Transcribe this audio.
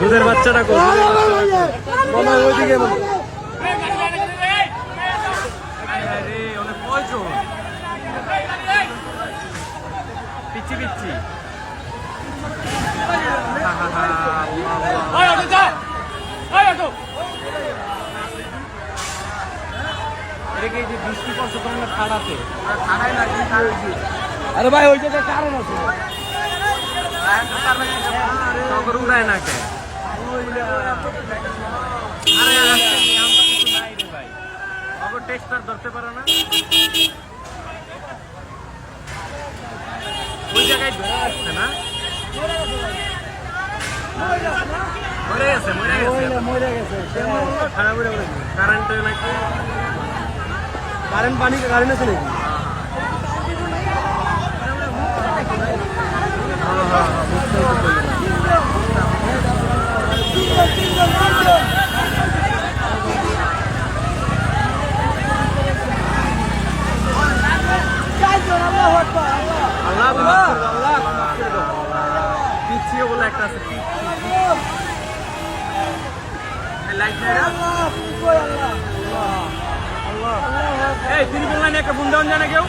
দুধের বাচ্চাটা কো মনে হয় ওইদিকে মনে হয়। পিচ্ছি পিচ্ছি হা, হা, হা, আল্লাহ, আল্লাহ। এটা কি এই যে বৃষ্টি পড়ছে তোমরা খাড়াতে আরে ভাই, ওই জায়গায় কারণ আছে। না আসছে না গেছে গেছে কারেন্ট পানি কারেন্ট আছে নাকি? পিছিয়ে বলে একটা আছে এই তিনি বললেন একটা ফোন দেওয়ান জানে কেউ?